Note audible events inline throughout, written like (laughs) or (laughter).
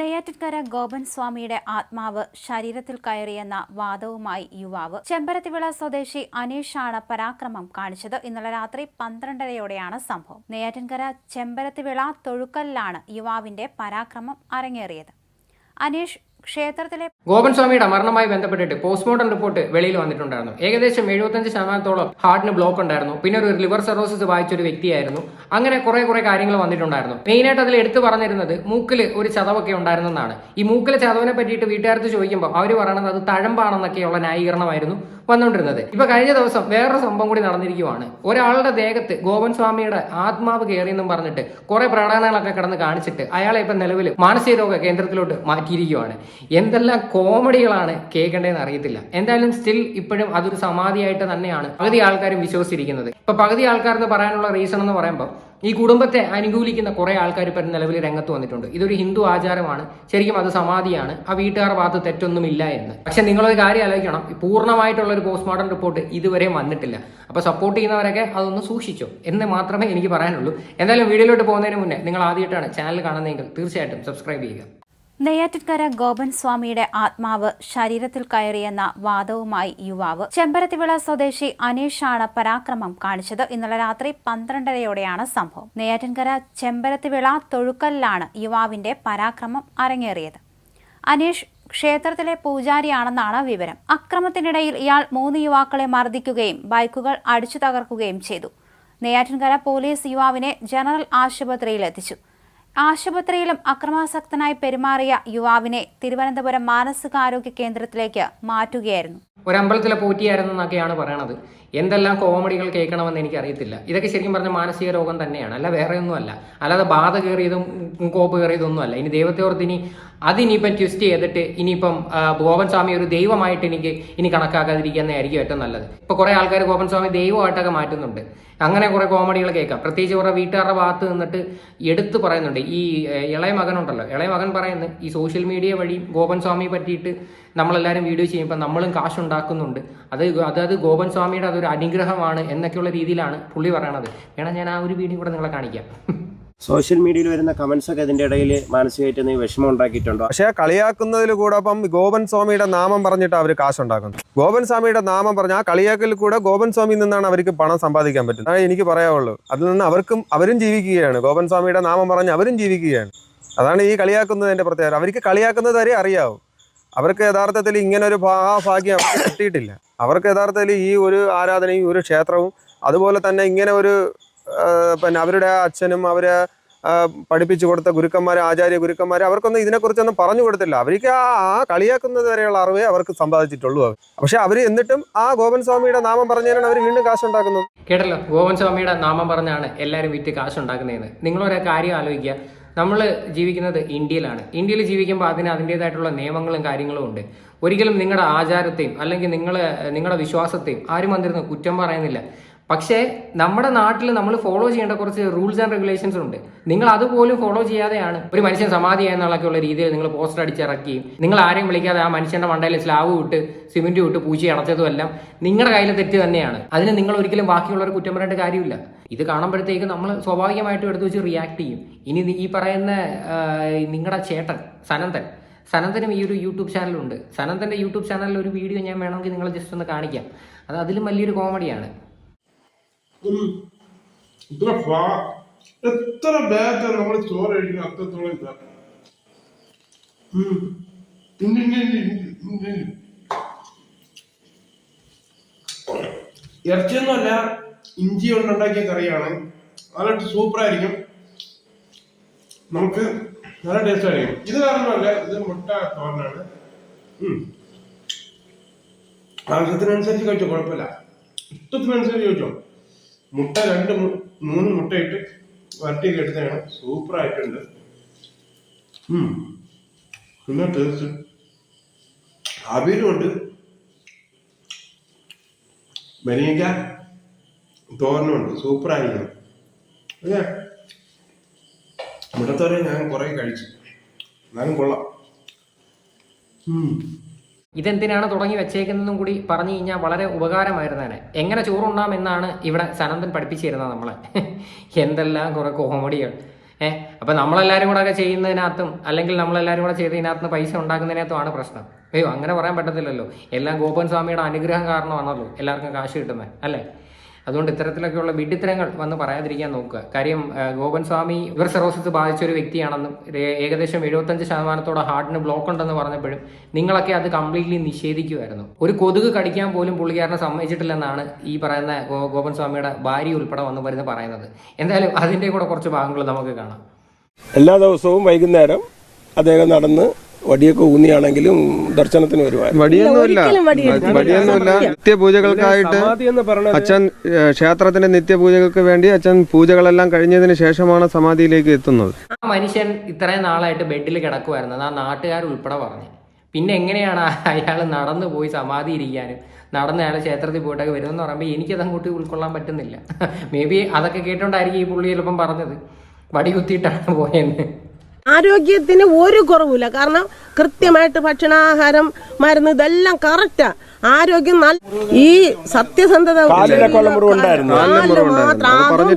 നെയ്യാറ്റിൻകര ഗോപൻ സ്വാമിയുടെ ആത്മാവ് ശരീരത്തിൽ കയറിയെന്ന വാദവുമായി യുവാവ് ചെമ്പരത്തിവിള സ്വദേശി അനീഷ് അനീഷാണ് പരാക്രമം കാണിച്ചത്. ഇന്നലെ രാത്രി പന്ത്രണ്ടരയോടെയാണ് സംഭവം. നെയ്യാറ്റിൻകര ചെമ്പരത്തിവിള തൊഴുക്കലിലാണ് യുവാവിന്റെ പരാക്രമം അരങ്ങേറിയത്. അനീഷ് ക്ഷേത്രത്തിലെ ഗോപൻ സ്വാമിയുടെ മരണമായി ബന്ധപ്പെട്ടിട്ട് പോസ്റ്റ്മോർട്ടം റിപ്പോർട്ട് വെളിയിൽ വന്നിട്ടുണ്ടായിരുന്നു. ഏകദേശം എഴുപത്തഞ്ച് ശതമാനത്തോളം ഹാർട്ടിന് ബ്ലോക്ക് ഉണ്ടായിരുന്നു. പിന്നെ ഒരു ലിവർ സെറോസിസ് വായിച്ച ഒരു വ്യക്തിയായിരുന്നു. അങ്ങനെ കുറെ കുറെ കാര്യങ്ങൾ വന്നിട്ടുണ്ടായിരുന്നു. മെയിനായിട്ട് അതിൽ എടുത്തു പറഞ്ഞിരുന്നത് മൂക്കിൽ ഒരു ചതവൊക്കെ ഉണ്ടായിരുന്നെന്നാണ്. ഈ മൂക്കിലെ ചതവിനെ പറ്റിയിട്ട് വീട്ടുകാർക്ക് ചോദിക്കുമ്പോൾ അവർ പറയണത് അത് തഴമ്പാണെന്നൊക്കെയുള്ള ന്യായീകരണമായിരുന്നു. വന്നുകൊണ്ടിരുന്നത് ഇപ്പൊ കഴിഞ്ഞ ദിവസം വേറൊരു സംഭവം കൂടി നടന്നിരിക്കുവാണ്. ഒരാളുടെ ദേഹത്ത് ഗോപൻ സ്വാമിയുടെ ആത്മാവ് കയറിയെന്നും പറഞ്ഞിട്ട് കുറെ പ്രകടനങ്ങളൊക്കെ കിടന്ന് കാണിച്ചിട്ട് അയാളെ ഇപ്പൊ നിലവിൽ മാനസിക രോഗ കേന്ദ്രത്തിലോട്ട് മാറ്റിയിരിക്കുവാണ്. എന്തെല്ലാം കോമഡികളാണ് കേൾക്കേണ്ടതെന്ന് അറിയത്തില്ല. എന്തായാലും സ്റ്റിൽ ഇപ്പോഴും അതൊരു സമാധിയായിട്ട് തന്നെയാണ് പകുതി ആൾക്കാരും വിശ്വസിച്ചിരിക്കുന്നത്. ഇപ്പൊ പകുതി ആൾക്കാർക്ക് പറയാനുള്ള റീസൺ എന്ന് പറയുമ്പോൾ ഈ കുടുംബത്തെ അനുകൂലിക്കുന്ന കുറേ ആൾക്കാർ ഇപ്പം നിലവിൽ രംഗത്ത് വന്നിട്ടുണ്ട്. ഇതൊരു ഹിന്ദു ആചാരമാണ്. ശരിക്കും അത് സമാധിയാണ്. ആ വീട്ടുകാർ ഭാഗത്ത് തെറ്റൊന്നുമില്ല എന്ന്. പക്ഷെ നിങ്ങളൊരു കാര്യം ആലോചിക്കണം. പൂർണമായിട്ടുള്ള ഒരു പോസ്റ്റ്മോർട്ടം റിപ്പോർട്ട് ഇതുവരെ വന്നിട്ടില്ല. അപ്പോൾ സപ്പോർട്ട് ചെയ്യുന്നവരൊക്കെ അതൊന്ന് സൂക്ഷിച്ചോ എന്ന് മാത്രമേ എനിക്ക് പറയാനുള്ളൂ. എന്തായാലും വീഡിയോയിലോട്ട് പോകുന്നതിന് മുന്നേ നിങ്ങൾ ആദ്യമായിട്ടാണ് ചാനൽ കാണുന്നതെങ്കിൽ തീർച്ചയായിട്ടും സബ്സ്ക്രൈബ് ചെയ്യുക. നെയ്യാറ്റിൻകര ഗോപൻ സ്വാമിയുടെ ആത്മാവ് ശരീരത്തിൽ കയറിയെന്ന വാദവുമായി യുവാവ് ചെമ്പരത്തിവിള സ്വദേശി അനീഷ് അനീഷാണ് പരാക്രമം കാണിച്ചത്. ഇന്നലെ രാത്രി പന്ത്രണ്ടരയോടെയാണ് സംഭവം. നെയ്യാറ്റിൻകര ചെമ്പരത്തിവിള തൊഴുക്കലിലാണ് യുവാവിന്റെ പരാക്രമം അരങ്ങേറിയത്. അനീഷ് ക്ഷേത്രത്തിലെ പൂജാരിയാണെന്നാണ് വിവരം. അക്രമത്തിനിടയിൽ ഇയാൾ മൂന്ന് യുവാക്കളെ മർദ്ദിക്കുകയും ബൈക്കുകൾ അടിച്ചു തകർക്കുകയും ചെയ്തു. നെയ്യാറ്റിൻകര പോലീസ് യുവാവിനെ ജനറൽ ആശുപത്രിയിൽ എത്തിച്ചു ആശുപത്രിയിലും അക്രമാസക്തനായി പെരുമാറിയ യുവാവിനെ തിരുവനന്തപുരം മാനസികാരോഗ്യ കേന്ദ്രത്തിലേക്ക് മാറ്റുകയായിരുന്നു. ഒരമ്പലത്തിലെ പോറ്റിയായിരുന്നു എന്നൊക്കെയാണ് പറയണത്. എന്തെല്ലാം കോമഡികൾ കേൾക്കണമെന്ന് എനിക്കറിയത്തില്ല. ഇതൊക്കെ ശരിക്കും പറഞ്ഞ മാനസിക രോഗം തന്നെയാണ്. അല്ല വേറെ ഒന്നുമല്ല അല്ലാതെ ബാധ കയറിയതും കോപ്പ് കയറിയതൊന്നും അല്ല ഇനി ദൈവത്തെ ഇനി അതിനിപ്പം ട്വിസ്റ്റ് ചെയ്തിട്ട് ഇനിയിപ്പം ഗോപൻ സ്വാമി ഒരു ദൈവമായിട്ട് എനിക്ക് ഇനി കണക്കാക്കാതിരിക്കുന്നതായിരിക്കും ഏറ്റവും നല്ലത്. ഇപ്പൊ കുറെ ആൾക്കാർ ഗോപൻ സ്വാമി ദൈവമായിട്ടൊക്കെ മാറ്റുന്നുണ്ട്. അങ്ങനെ കുറെ കോമഡികൾ കേൾക്കാം. പ്രത്യേകിച്ച് കുറെ വീട്ടുകാരുടെ ഭാഗത്ത് നിന്നിട്ട് എടുത്തു പറയുന്നുണ്ട്. ഈ ഏഹ്, ഇളയ മകനുണ്ടല്ലോ. ഇളയ മകൻ പറയുന്നത് ഈ സോഷ്യൽ മീഡിയ വഴി ഗോപൻ സ്വാമിയെ പറ്റിയിട്ട് നമ്മളെല്ലാവരും വീഡിയോ ചെയ്യുമ്പോൾ നമ്മളും കാശുണ്ടാക്കുന്നുണ്ട്. അത് അതായത് ഗോപൻ സ്വാമിയുടെ അതൊരു അനുഗ്രഹമാണ് എന്നൊക്കെയുള്ള രീതിയിലാണ് പുള്ളി പറയണത്. വേണം ഞാൻ ആ ഒരു വീഡിയോ കൂടെ നിങ്ങളെ കാണിക്കാം. സോഷ്യൽ മീഡിയയിൽ വരുന്ന കമന്റ്സ് ഒക്കെ ഇതിന്റെ ഇടയിൽ മാനസികമായിട്ട് നീ വിഷമം ഉണ്ടാക്കിയിട്ടുണ്ടോ? പക്ഷെ കളിയാക്കുന്നതിൽ കൂടെ അപ്പം ഗോപൻ സ്വാമിയുടെ നാമം പറഞ്ഞിട്ട് അവർ കാശുണ്ടാക്കുന്നത് ഗോപൻ സ്വാമിയുടെ നാമം പറഞ്ഞ ആ കളിയാക്കലിൽ കൂടെ ഗോപൻ സ്വാമിയിൽ നിന്നാണ് അവർക്ക് പണം സമ്പാദിക്കാൻ പറ്റുന്നത്. അതാണ് എനിക്ക് പറയാവുള്ളൂ അതിൽ നിന്ന് അവർക്കും അവരും ജീവിക്കുകയാണ്. ഗോപൻ സ്വാമിയുടെ നാമം പറഞ്ഞ് അവരും ജീവിക്കുകയാണ്. അതാണ് ഈ കളിയാക്കുന്നതിന്റെ പ്രത്യേകത. അവർക്ക് കളിയാക്കുന്നത് വരെ അറിയാവും. അവർക്ക് യഥാർത്ഥത്തിൽ ഇങ്ങനെ ഒരു ഭാഗ്യം അവർക്ക് കിട്ടിയിട്ടില്ല. അവർക്ക് യഥാർത്ഥത്തിൽ ഈ ഒരു ആരാധനയും ഒരു ക്ഷേത്രവും അതുപോലെ തന്നെ ഇങ്ങനെ ഒരു പിന്നെ അവരുടെ അച്ഛനും അവരെ പഠിപ്പിച്ചു കൊടുത്ത ഗുരുക്കന്മാർ ആചാര്യ ഗുരുക്കന്മാർ അവർക്കൊന്നും ഇതിനെക്കുറിച്ചൊന്നും പറഞ്ഞു കൊടുത്തില്ല. അവർക്ക് ആ കളിയാക്കുന്നത് വരെയുള്ള അറിവേ അവർക്ക് സമ്പാദിച്ചിട്ടുള്ളൂ. പക്ഷെ അവർ എന്നിട്ടും ആ ഗോപൻ സ്വാമിയുടെ നാമം പറഞ്ഞാണ് അവർ വീണ്ടും കാശുണ്ടാക്കുന്നത്. കേട്ടല്ലോ ഗോപൻ സ്വാമിയുടെ നാമം പറഞ്ഞാണ് എല്ലാവരും വിറ്റ് കാശുണ്ടാക്കുന്നതെന്ന്. നിങ്ങളൊരു കാര്യം ആലോചിക്കുക. നമ്മൾ ജീവിക്കുന്നത് ഇന്ത്യയിലാണ്. ഇന്ത്യയിൽ ജീവിക്കുമ്പോൾ അതിന് അതിന്റെതായിട്ടുള്ള നിയമങ്ങളും കാര്യങ്ങളും ഉണ്ട്. ഒരിക്കലും നിങ്ങളുടെ ആചാരത്തെയും അല്ലെങ്കിൽ നിങ്ങൾ നിങ്ങളുടെ വിശ്വാസത്തെയും ആരും വന്നിരുന്ന് കുറ്റം പറയുന്നില്ല. പക്ഷേ നമ്മുടെ നാട്ടിൽ നമ്മൾ ഫോളോ ചെയ്യേണ്ട കുറച്ച് റൂൾസ് ആൻഡ് റെഗുലേഷൻസ് ഉണ്ട്. നിങ്ങൾ അതുപോലും ഫോളോ ചെയ്യാതെയാണ് ഒരു മനുഷ്യൻ സമാധി എന്നുള്ളൊക്കെയുള്ള രീതിയിൽ നിങ്ങൾ പോസ്റ്റർ അടിച്ചിറക്കി നിങ്ങൾ ആരെയും വിളിക്കാതെ ആ മനുഷ്യന്റെ മണ്ടയിൽ സ്ലാവ് വിട്ട് സിമെന്റ് വിട്ട് പൂച്ചി അടച്ചതും എല്ലാം നിങ്ങളുടെ കയ്യിലെ തെറ്റ് തന്നെയാണ്. അതിന് നിങ്ങൾ ഒരിക്കലും ബാക്കിയുള്ളവർ കുറ്റം പറയേണ്ട കാര്യമില്ല. ഇത് കാണുമ്പോഴത്തേക്ക് നമ്മൾ സ്വാഭാവികമായിട്ടും എടുത്തു വെച്ച് റിയാക്ട് ചെയ്യും. ഇനി ഈ പറയുന്ന നിങ്ങളുടെ ചേട്ടൻ സനന്തൻ. സനന്തനും ഈ ഒരു യൂട്യൂബ് ചാനലുണ്ട് സനന്തന്റെ യൂട്യൂബ് ചാനലിൽ ഒരു വീഡിയോ ഞാൻ വേണമെങ്കിൽ നിങ്ങൾ ജസ്റ്റ് ഒന്ന് കാണിക്കാം. അത് അതിലും വലിയൊരു കോമഡിയാണ്. ഇത്ര ഫാ എത്ര ബാച്ച് നമ്മൾ ചോറ് കഴിക്കുന്ന അത്രത്തോളം ഇതാ. ഉം. ഇനി, ഇനി, ഇനി, ഇനി, ഇനി. ഇറച്ചിയൊന്നുമല്ല ഇഞ്ചി കൊണ്ടുണ്ടാക്കിയ കറിയാണ്. നല്ല സൂപ്പർ ആയിരിക്കും നമുക്ക് നല്ല ടേസ്റ്റ് ആയിരിക്കും. ഇത് കാരണമല്ല ഇത് മുട്ട തോരനാണ്. ആവശ്യത്തിനനുസരിച്ച് കഴിച്ചോ കുഴപ്പമില്ല. ഇഷ്ടത്തിനനുസരിച്ച് കഴിച്ചോ. മുട്ട രണ്ട് മൂന്ന് മുട്ടയിട്ട് വരട്ടിയൊക്കെ സൂപ്പർ ഉം. പിന്നെ ടേസ്റ്റ് അവിയലുണ്ട് ബനിയക്ക സൂപ്പർ ആയിരിക്കണം. അല്ലേ? മുട്ടത്തോരെ ഞാൻ കുറെ കഴിച്ചു. എന്നാലും കൊള്ളാം. ഇതെന്തിനാണ് തുടങ്ങി വെച്ചേക്കുന്നതെന്നും കൂടി പറഞ്ഞു കഴിഞ്ഞാൽ വളരെ ഉപകാരമായിരുന്നേനെ. എങ്ങനെ ചോറുണ്ണാം എന്നാണ് ഇവിടെ സനന്ദൻ പഠിപ്പിച്ചു തരുന്നത് നമ്മളെ. എന്തെല്ലാം കുറെ കോമഡികൾ. ഏഹ് അപ്പൊ നമ്മളെല്ലാരും കൂടെ ഒക്കെ ചെയ്യുന്നതിനകത്തും അല്ലെങ്കിൽ നമ്മളെല്ലാരും കൂടെ ചെയ്തതിനകത്ത് പൈസ ഉണ്ടാക്കുന്നതിനകത്തുമാണ് പ്രശ്നം. അയ്യോ അങ്ങനെ പറയാൻ പറ്റത്തില്ലല്ലോ. എല്ലാം ഗോപൻ സ്വാമിയുടെ അനുഗ്രഹം കാരണമാണല്ലോ എല്ലാവർക്കും കാശ് കിട്ടുന്നത് അല്ലേ? അതുകൊണ്ട് ഇത്തരത്തിലൊക്കെയുള്ള വിഡിത്തരങ്ങൾ വന്ന് പറയാതിരിക്കാൻ നോക്കുക. കാര്യം ഗോപൻ സ്വാമി ഇവർ സെറോസിസ് ബാധിച്ച ഒരു വ്യക്തിയാണെന്നും ഏകദേശം എഴുപത്തഞ്ച് ശതമാനത്തോടെ ഹാർട്ടിന് ബ്ലോക്ക് ഉണ്ടെന്ന് പറഞ്ഞപ്പോഴും നിങ്ങളൊക്കെ അത് കംപ്ലീറ്റ്ലി നിഷേധിക്കുമായിരുന്നു ഒരു കൊതുക് കടിക്കാൻ പോലും പുള്ളിക്കാരനെ സമ്മതിച്ചിട്ടില്ലെന്നാണ് ഈ പറയുന്ന ഗോപൻ സ്വാമിയുടെ ഭാര്യ ഉൾപ്പെടെ വന്ന് വരുന്ന പറയുന്നത്. എന്തായാലും അതിന്റെ കൂടെ കുറച്ച് ഭാഗങ്ങൾ നമുക്ക് കാണാം. എല്ലാ ദിവസവും വൈകുന്നേരം അദ്ദേഹം നടന്ന് വടിയൊക്കെ ഊന്നിയാണെങ്കിലും ദർശനത്തിന് വരുമായിരുന്നു വടിയൊന്നുമില്ല. വടിയൊന്നുമില്ല. നിത്യപൂജകൾക്കായിട്ട് സമാധി എന്ന് പറയുന്നത് അച്ഛൻ ക്ഷേത്രത്തിന്റെ നിത്യപൂജകൾക്ക് വേണ്ടി അച്ഛൻ പൂജകളെല്ലാം കഴിഞ്ഞതിന് ശേഷമാണ് സമാധിയിലേക്ക് എത്തുന്നത്. ആ മനുഷ്യൻ ഇത്രയും നാളായിട്ട് ബെഡിൽ കിടക്കുമായിരുന്നത് ആ നാട്ടുകാർ ഉൾപ്പെടെ പറഞ്ഞു. പിന്നെ എങ്ങനെയാണ് അയാൾ നടന്നു പോയി സമാധി ഇരിക്കാനും നടന്ന് അയാൾ ക്ഷേത്രത്തിൽ പോയിട്ടൊക്കെ വരുമെന്ന് പറയുമ്പോൾ എനിക്കത് അങ്ങോട്ട് ഉൾക്കൊള്ളാൻ പറ്റുന്നില്ല. (laughs) മേ ബി അതൊക്കെ കേട്ടോണ്ടായിരിക്കും ഈ പുള്ളി ചിലപ്പം പറഞ്ഞത്. വടി കുത്തിയിട്ടാണ് പോയെന്ന്. ആരോഗ്യത്തിന് ഒരു കുറവില്ല കാരണം കൃത്യമായിട്ട് ഭക്ഷണാഹാരം മരുന്ന് ഇതെല്ലാം കറക്റ്റാ ആരോഗ്യം നല്ല ഈ സത്യസന്ധത മാത്രം.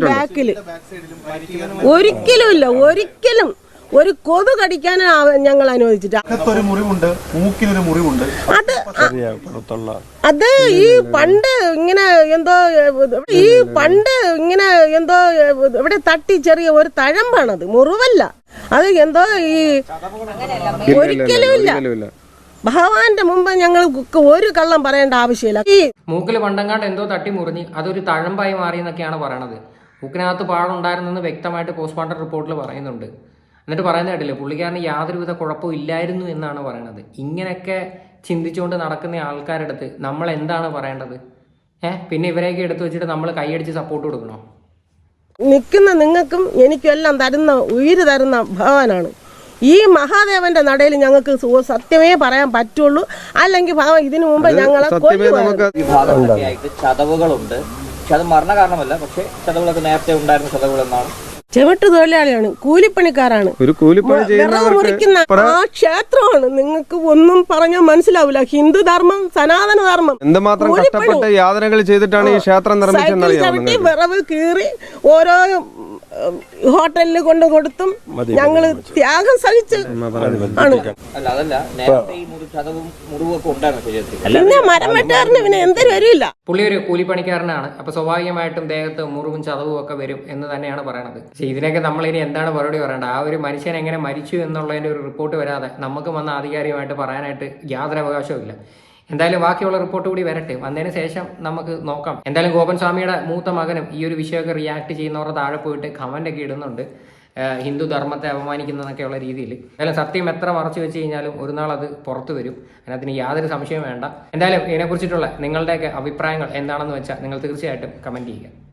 ബാക്കിൽ. ഒരിക്കലും ഇല്ല ഒരിക്കലും. ഒരു കൊതു കടിക്കാൻ ഞങ്ങൾ അനുവദിച്ചിട്ട്. മൂക്കിനൊരു മുറിവുണ്ട് അത് ചെറിയ പുറത്തുള്ള അത് ഈ പണ്ട് ഇങ്ങനെ എന്തോ ഈ പണ്ട് ഇങ്ങനെ എന്തോ ഇവിടെ തട്ടി ചെറിയ ഒരു തഴമ്പാണത് മുറിവല്ല. അത് എന്തോ ഈ ഒരിക്കലും ഇല്ല. ഭഗവാന്റെ മുമ്പ് ഞങ്ങൾ ഒരു കള്ളം പറയേണ്ട ആവശ്യമില്ല. ഈ മൂക്കിൽ പണ്ടങ്ങാണ്ട് എന്തോ തട്ടി മുറിഞ്ഞ് അതൊരു തഴമ്പായി മാറി എന്നൊക്കെയാണ് പറയണത്. മൂക്കിനകത്ത് പാടുണ്ടായിരുന്നെന്ന് വ്യക്തമായിട്ട് പോസ്റ്റ്മോർട്ടം റിപ്പോർട്ടിൽ പറയുന്നുണ്ട്. എന്നിട്ട് പറയുന്ന കേട്ടില്ലേ പുള്ളിക്കാരന് യാതൊരുവിധ കുഴപ്പവും ഇല്ലായിരുന്നു എന്നാണ് പറയണത്. ഇങ്ങനെയൊക്കെ ചിന്തിച്ചുകൊണ്ട് നടക്കുന്ന ആൾക്കാരുടെ അടുത്ത് നമ്മൾ എന്താണ് പറയേണ്ടത്? ഏഹ് പിന്നെ ഇവരെയൊക്കെ എടുത്തു വെച്ചിട്ട് നമ്മൾ കൈയടിച്ച് സപ്പോർട്ട് കൊടുക്കണോ? നിൽക്കുന്ന നിങ്ങൾക്കും എനിക്കും എല്ലാം തരുന്ന ഉയിര് തരുന്ന ഭഗവാനാണ്. ഈ മഹാദേവന്റെ നടയിൽ ഞങ്ങൾക്ക് സത്യമേ പറയാൻ പറ്റുള്ളൂ. അല്ലെങ്കിൽ ഭഗവാൻ ഇതിനു മുമ്പ് ഞങ്ങളെ സത്യമേ നമുക്ക് ഈ ഭാഗത്തൊക്കെ ആയിട്ട് ചതവുകളുണ്ട്. പക്ഷെ അത് മരണ കാരണമല്ല പക്ഷെ ചതവുകളൊക്കെ നേരത്തെ ഉണ്ടായിരുന്ന ചതവുകൾ എന്നാണ് ചെവിട്ട് തൊഴിലാളിയാണ് കൂലിപ്പണിക്കാരാണ്. ഒരു കൂലിപ്പണി മുറിക്കുന്ന ആ ക്ഷേത്രമാണ്. നിങ്ങൾക്ക് ഒന്നും പറഞ്ഞാൽ മനസ്സിലാവില്ല. ഹിന്ദു ധർമ്മം സനാതന ധർമ്മം. എന്തുമാത്രം. കഷ്ടപ്പെട്ട് യാതനകൾ ചെയ്തിട്ടാണ് ഈ ക്ഷേത്രം നിർമ്മിച്ചത് വിറവ് കീറി ഓരോ ഹോട്ടലിൽ കൊണ്ട് കൊടുത്തും ഞങ്ങൾ ത്യാഗം സഹിച്ച് ആണ് അല്ല അതല്ല നേരത്തെ ഈ മുറി ചതവും മുറിവും ഒക്കെ ഉണ്ടായിരുന്നു ശരീരത്തിൽ? പിന്നെ മരം വെട്ടുകാരന് പിന്നെ എന്തൊരു വരില്ല പുള്ളി ഒരു കൂലിപ്പണിക്കാരനാണ്. അപ്പൊ സ്വാഭാവികമായിട്ടും ദേഹത്ത് മുറിവും ചതവും ഒക്കെ വരും എന്ന് തന്നെയാണ് പറയണത്. പക്ഷേ ഇതിനൊക്കെ നമ്മൾ ഇനി എന്താണ് മറുപടി പറയേണ്ടത്? ആ ഒരു മനുഷ്യൻ എങ്ങനെ മരിച്ചു എന്നുള്ളതിന്റെ ഒരു റിപ്പോർട്ട് വരാതെ നമുക്ക് വന്ന ആധികാരികമായിട്ട് പറയാനായിട്ട് യാതൊരു അവകാശവും ഇല്ല. എന്തായാലും ബാക്കിയുള്ള റിപ്പോർട്ട് കൂടി വരട്ടെ. വന്നതിന് ശേഷം നമുക്ക് നോക്കാം. എന്തായാലും ഗോപൻ സ്വാമിയുടെ മൂത്ത മകനും ഈ ഒരു വിഷയമൊക്കെ റിയാക്ട് ചെയ്യുന്നവരുടെ താഴെ പോയിട്ട് കമന്റ് ഒക്കെ ഇടുന്നുണ്ട്. ഹിന്ദു ധർമ്മത്തെ അപമാനിക്കുന്നതൊക്കെയുള്ള രീതിയിൽ. എന്തായാലും സത്യം എത്ര മറച്ചു വെച്ച് കഴിഞ്ഞാലും ഒരു നാൾ അത് പുറത്തു വരും. അതിനകത്തിന് യാതൊരു സംശയവും വേണ്ട. എന്തായാലും ഇതിനെക്കുറിച്ചിട്ടുള്ള നിങ്ങളുടെയൊക്കെ അഭിപ്രായങ്ങൾ എന്താണെന്ന് വെച്ചാൽ നിങ്ങൾ തീർച്ചയായിട്ടും കമന്റ് ചെയ്യുക.